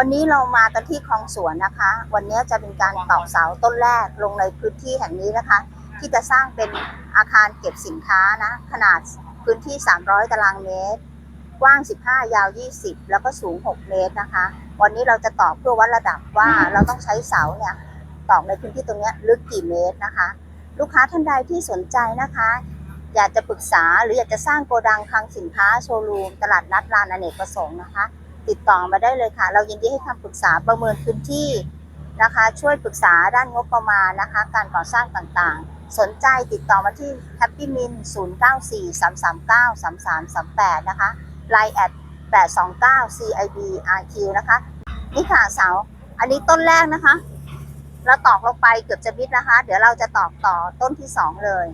วันนี้เรามากันที่คลองสวนนะคะ วันนี้จะเป็นการตอกเสาต้นแรกลงในพื้นที่แห่งนี้นะคะ ที่จะสร้างเป็นอาคารเก็บสินค้านะ ขนาดพื้นที่ 300 ตารางเมตร กว้าง 15 ยาว 20 แล้วก็สูง 6 เมตรนะคะ วันนี้เราจะตอกเพื่อวัดระดับว่าเราต้องใช้เสาเนี่ยตอกในพื้นที่ตรงนี้ลึกกี่เมตรนะคะ ลูกค้าท่านใดที่สนใจนะคะ อยากจะปรึกษาหรืออยากจะสร้างโกดังคลังสินค้าโชว์รูมตลาดนัดลานอเนกประสงค์นะคะ ติดต่อมาได้เลยค่ะ เรายินดีให้คำปรึกษาประเมินพื้นที่นะคะ ช่วยปรึกษาด้านงบประมาณนะคะ การก่อสร้างต่างๆ สนใจติดต่อมาที่ Happy Min 094 339 3338 นะคะ Line แอด829 CIB RQ นะคะ นี่ค่ะเสา อันนี้ต้นแรกนะคะ เราตอกลงไปเกือบจะมิดนะคะ เดี๋ยวเราจะตอกต่อต้นที่สองเลย